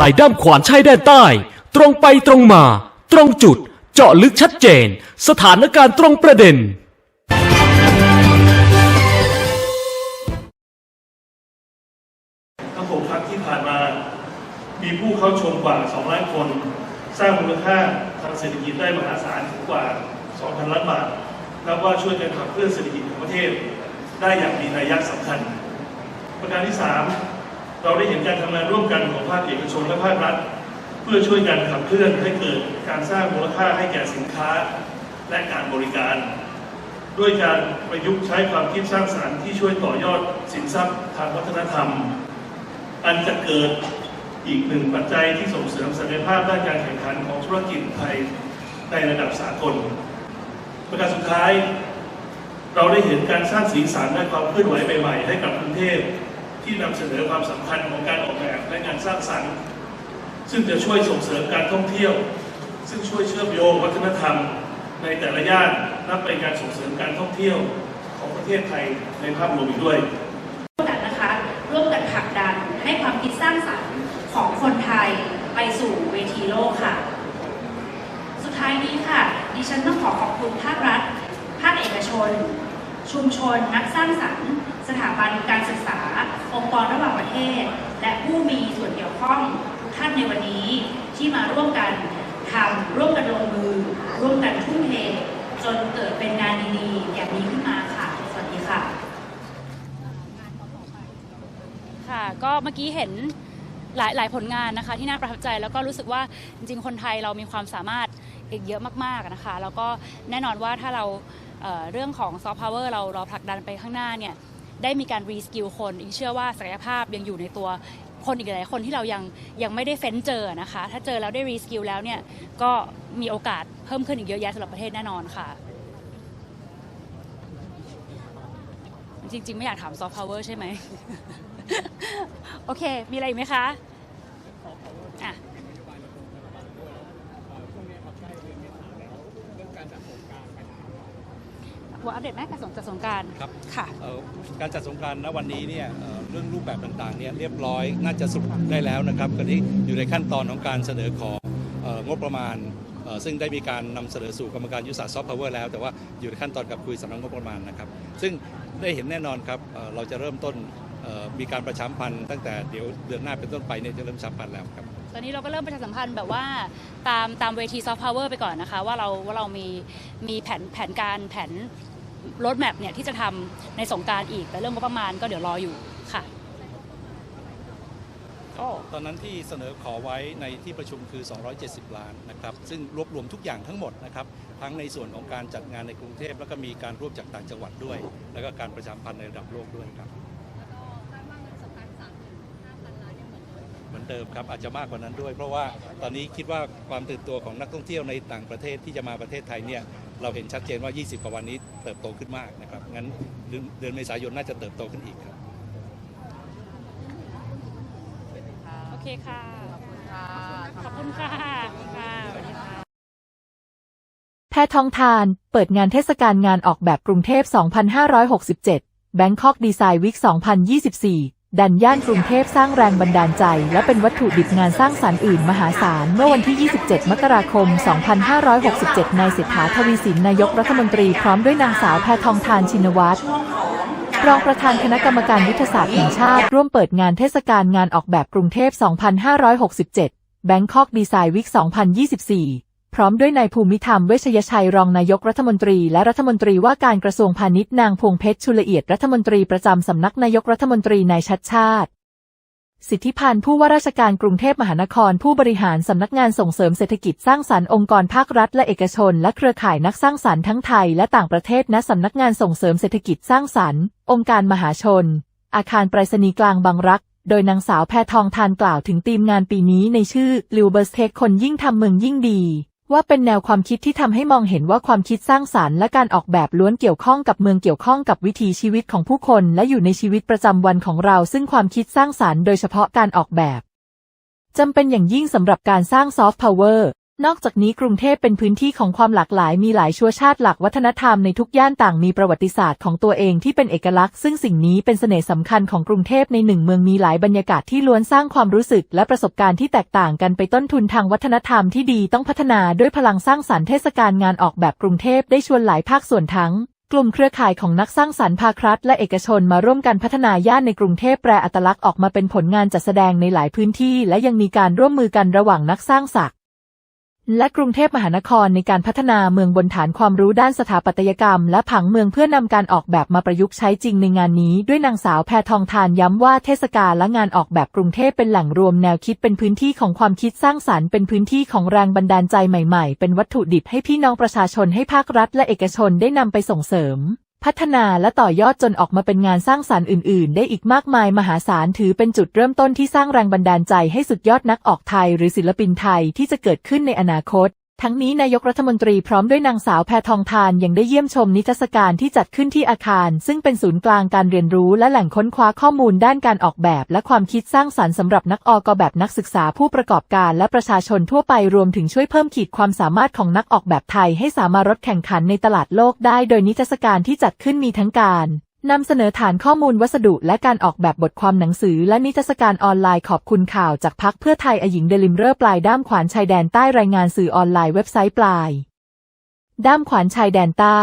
ลายด้ามขวานชายแดนใต้ ตรงไปตรงมา ตรงจุด เจาะลึกชัดเจน สถานการณ์ตรงประเด็นทั้งหกครั้งที่ผ่านมา มีผู้เข้าชมกว่า 2 ล้านคน สร้างมูลค่าทางเศรษฐกิจได้มหาศาลถึงกว่า 2,000 ล้านบาทนับว่าช่วยกันขับเคลื่อนเศรษฐกิจของประเทศ ได้อย่างมีนัยสำคัญ ประการที่ 3 เราได้เห็นการทำงานร่วมกันของภาคเอกชนและภาครัฐ เพื่อช่วยกันขับเคลื่อนให้เกิดการสร้างมูลค่าให้แก่สินค้าและการบริการ ด้วยการประยุกต์ใช้ความคิดสร้างสรรค์ที่ช่วยต่อยอดสินทรัพย์ทางวัฒนธรรม อันจะเกิดอีกหนึ่งปัจจัยที่ส่งเสริมศักยภาพด้านการแข่งขันของธุรกิจไทยในระดับสากล ประการสุดท้าย เราได้เห็นการสร้างสีสันและความเคลื่อนไหวใหม่ๆให้กับกรุงเทพ ที่นำเสนอความสำคัญของการออกแบบและงานสร้างสรรค์ ซึ่งจะช่วยส่งเสริมการท่องเที่ยว ซึ่งช่วยเชื่อมโยงวัฒนธรรม ในแต่ละย่านนับเป็นการส่งเสริมการท่องเที่ยวของประเทศไทยในภาพรวมอีกด้วยร่วมกันนะคะร่วมกันผลักดันให้ความคิดสร้างสรรค์ของคนไทยไปสู่เวทีโลกค่ะ สุดท้ายนี้ค่ะ ดิฉันต้องขอขอบคุณภาครัฐ ภาคเอกชน ชุมชนนักสร้างสรรค์ สถาบันการศึกษา องค์กรระหว่างประเทศ และผู้มีส่วนเกี่ยวข้องทุกท่านในวันนี้ที่มาร่วมกันทำร่วมกันลงมือ ร่วมกันทุ่มเทจนเกิดเป็นงานดีๆอย่างนี้ขึ้นมาค่ะ สวัสดีค่ะ ค่ะ ก็เมื่อกี้เห็นหลายหลายผลงานนะคะที่น่าประทับใจแล้วก็รู้สึกว่าจริงๆ คนไทยเรามีความสามารถอีกเยอะมากๆนะคะ แล้วก็แน่นอนว่าถ้าเราเเรื่องของซอฟต์พาวเวอร์เราเราผลักดันไปข้างหน้าเนี่ย ได้มีการรีสกิลคนอิงเชื่อว่าศักยภาพยังอยู่ในตัวคนอีกหลายคนที่เรายังยังไม่ได้เฟ้นเจอนะคะ ถ้าเจอแล้วได้รีสกิลแล้วเนี่ยก็มีโอกาสเพิ่มขึ้นอีกเยอะแยะสำหรับประเทศแน่นอนค่ะ จริง ๆ ไม่อยากถามซอฟต์พาวเวอร์ใช่ไหม โอเค มีอะไรอีกไหมคะอะ หัวอัปเดตแม่การสงจัดสงกรารครับค่ะเอ่อการจัดสงกรารณวันนี้เนี่ยเอ่อเรื่องรูปแบบต่างๆเนี่ยเรียบร้อยน่าจะสรุปได้แล้วนะครับตอนนี้อยู่ในขั้นตอนของการเสนอของเอ่องบประมาณเอ่อซึ่งได้มีการนำเสนอสู่กรรมการยุทธศาสตร์ซอฟต์พาวเวอร์แล้ว แต่ว่าอยู่ในขั้นตอนกับคุยสำนักงบประมาณนะครับ ซึ่งได้เห็นแน่นอนครับเอ่อเราจะเริ่มต้นเอ่อมีการประชาสัมพันธ์ตั้งแต่เดี๋ยวเดือนหน้าเป็นต้นไปเนี่ยจะเริ่มประชาสัมพันธ์แล้วครับตอนนี้เราก็เริ่มประชาสัมพันธ์แบบว่าตามตามเวทีซอฟต์พาวเวอร์ไปก่อนนะคะ ว่าเราว่าเรามีมีแผนแผนการแผน รถแมพเนี่ยที่จะทำในสงกรารอีก แต่เรื่องงบประมาณก็เดี๋ยวรออยู่ค่ะก็ตอนนั้นที่เสนอขอไว้ในที่ประชุมคือ 270 ล้านนะครับซึ่งรวบรวมทุกอย่างทั้งหมดนะครับทั้งในส่วนของการจัดงานในกรุงเทพแล้วก็มีการร่วมจากต่างจังหวัดด้วย แล้วก็การประชาสัมพันธ์ในระดับโลกด้วยครับเหมือนเดิมครับอาจจะมากกว่านั้นด้วย เพราะว่าตอนนี้คิดว่าความตื่นตัวของนักท่องเที่ยวในต่างประเทศที่จะมาประเทศไทยเนี่ย เราเห็นชัดเจนว่า 20 กว่าวันนี้เติบโตขึ้นมากนะครับ งั้นเดือนเดือนเมษายนน่าจะเติบโตขึ้นอีกครับ โอเคค่ะ ขอบคุณค่ะ ขอบคุณค่ะสวัสดีค่ะแพทองทาน เปิดงานเทศกาลงานออกแบบกรุงเทพ 2567 Bangkok Design Week 2024 ดันย่านกรุงเทพสร้างแรงบันดาลใจ และเป็นวัตถุดิบงานสร้างสรรค์อื่นมหาศาล เมื่อวันที่ 27 มกราคม 2567 นายเศรษฐาทวีสินนายกรัฐมนตรีพร้อมด้วยนางสาวแพทองทานชินวัตรรองประธานคณะกรรมการยุทธศาสตร์แห่งชาติ ร่วมเปิดงานเทศกาลงานออกแบบกรุงเทพ 2567 Bangkok Design Week 2024 พร้อมด้วยนายภูมิธรรมเวชยชัยรองนายกรัฐมนตรี และรัฐมนตรีว่าการกระทรวงพาณิชย์นางพวงเพชรชุลเอียดรัฐมนตรีประจำสำนักนายกรัฐมนตรีนายชัดชาติ สิทธิพันธ์ผู้ว่าราชการกรุงเทพมหานคร ผู้บริหารสำนักงานส่งเสริมเศรษฐกิจสร้างสรรค์องค์กรภาครัฐ และเอกชน และเครือข่ายนักสร้างสรรค์ทั้งไทยและต่างประเทศณสำนักงานส่งเสริมเศรษฐกิจสร้างสรรค์ องค์การมหาชน อาคารไปรษณีย์กลางบางรักโดยนางสาวแพทองทานกล่าวถึงธีมงานปีนี้ในชื่อ l i v e r s t a k คนยิ่งทำเมืองยิ่งดี ว่าเป็นแนวความคิดที่ทำให้มองเห็นว่าความคิดสร้างสารรค์และการออกแบบล้วนเกี่ยวข้องกับเมืองเกี่ยวข้องกับวิถีชีวิตของผู้คน และอยู่ในชีวิตประจำวันของเรา ซึ่งความคิดสร้างสารรค์โดยเฉพาะการออกแบบจำเป็นอย่างยิ่งสำหรับการสร้างซอฟต์พาวเวอร์ นอกจากนี้กรุงเทพเป็นพื้นที่ของความหลากหลายมีหลายชั่วชาติหลักวัฒนธรรมในทุกย่านต่างมีประวัติศาสตร์ของตัวเองที่เป็นเอกลักษณ์ ซึ่งสิ่งนี้เป็นเสน่ห์สำคัญของกรุงเทพในหนึ่งเมืองมีหลายบรรยากาศที่ล้วนสร้างความรู้สึกและประสบการณ์ที่แตกต่างกันไปต้นทุนทางวัฒนธรรมที่ดีต้องพัฒนาด้วยพลังสร้างสรรค์เทศกาลงานออกแบบกรุงเทพได้ชวนหลายภาคส่วนทั้งกลุ่มเครือข่ายของนักสร้างสรรค์ภาครัฐและเอกชนมาร่วมกันพัฒนาย่านในกรุงเทพแปรอัตลักษณ์ออกมาเป็นผลงานจัดแสดงในหลายพื้นที่ และยังมีการร่วมมือกันระหว่างนักสร้างศักดิ์ และกรุงเทพมหานครในการพัฒนาเมืองบนฐานความรู้ด้านสถาปัตยกรรม และผังเมืองเพื่อนำการออกแบบมาประยุกต์ใช้จริงในงานนี้ด้วยนางสาวแพทองทานย้ำว่าเทศกาลและงานออกแบบกรุงเทพเป็นแหล่งรวมแนวคิดเป็นพื้นที่ของความคิดสร้างสรรค์เป็นพื้นที่ของแรงบันดาลใจใหม่ๆ เป็นวัตถุดิบให้พี่น้องประชาชนให้ภาครัฐและเอกชนได้นำไปส่งเสริม พัฒนาและต่อยอดจนออกมาเป็นงานสร้างสรรค์อื่น ๆ ได้อีกมากมายมหาศาลถือเป็นจุดเริ่มต้นที่สร้างแรงบันดาลใจให้สุดยอดนักออกไทยหรือศิลปินไทยที่จะเกิดขึ้นในอนาคต ทั้งนี้นายกรัฐมนตรีพร้อมด้วยนางสาวแพทองทานยังได้เยี่ยมชมนิทรรศการที่จัดขึ้นที่อาคาร ซึ่งเป็นศูนย์กลางการเรียนรู้และแหล่งค้นคว้าข้อมูลด้านการออกแบบและความคิดสร้างสรรค์สำหรับนักออกแบบนักศึกษาผู้ประกอบการและประชาชนทั่วไปรวมถึงช่วยเพิ่มขีดความสามารถของนักออกแบบไทยให้สามารถรถแข่งขันในตลาดโลกได้ โดยนิทรรศการที่จัดขึ้นมีทั้งการ นำเสนอฐานข้อมูลวัสดุและการออกแบบบทความหนังสือและนิทรรศการออนไลน์ขอบคุณข่าวจากพักเพื่อไทยอหญิงเดลิมเรอร์ปลายด้ามขวานชายแดนใต้รายงานสื่อออนไลน์เว็บไซต์ปลาย ด้ามขวานชายแดนใต้